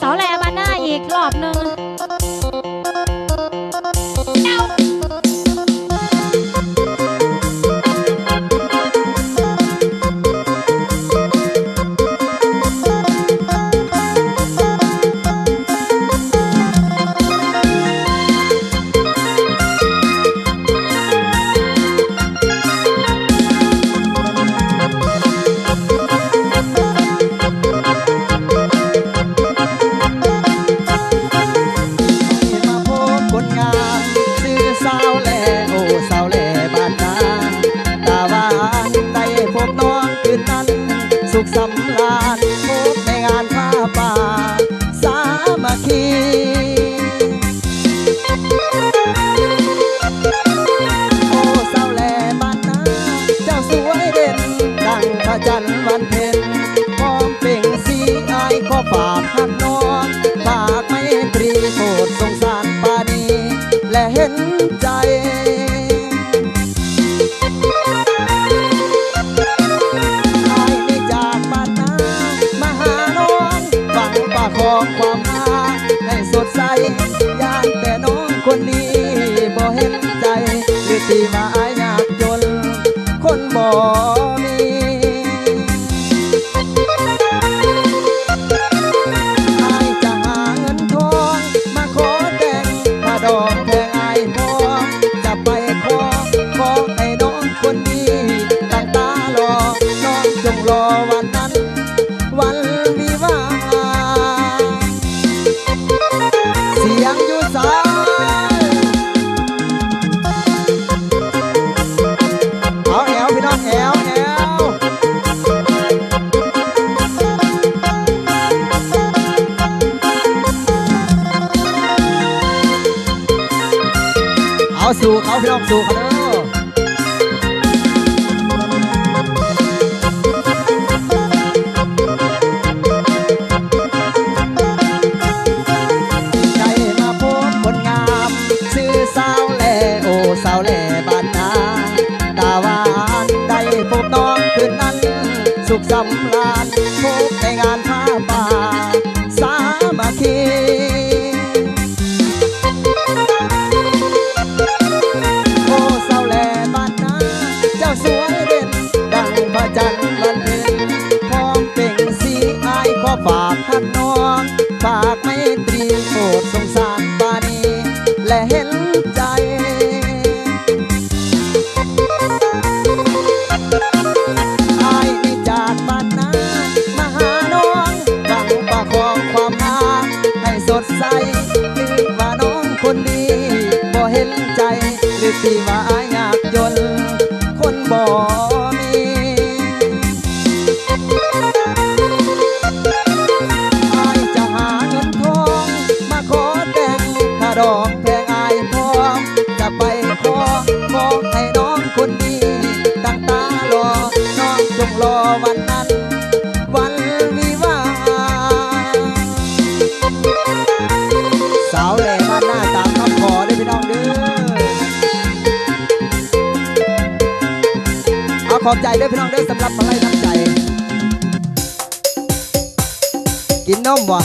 เสาแหลมาหน้าอีกรอบหนึ่ง สุขสำราญพบในงานผ้าป่า สามัคคีโอ้สาวแหล่บ้านนาเจ้าสวยเด่น ดังพระจันทร์วันเพ็ญพร้อมเป่งสีอายขอฝากหักนองฝากไม่ตรีโปรดสงสารปานีและเห็นใจ บ่ เอาสู่เขาพี่ ฝากหักน้องฝากไม่ตรีโปรดสงสารปานีและเห็นใจอายนี่จากบ้านนามาหาน้องหวังประคองความหาให้สดใสหรือว่าน้องคนดีบ่เห็นใจหรือที่ว่าอาย วันนั้น วันวิวาสาวแหล่บ้านหน้าตามคำขอได้พี่น้องเด้อเอาขอบใจด้อพี่น้องเด้อสำหรับมาไล่น้ำใจ กินนมบ่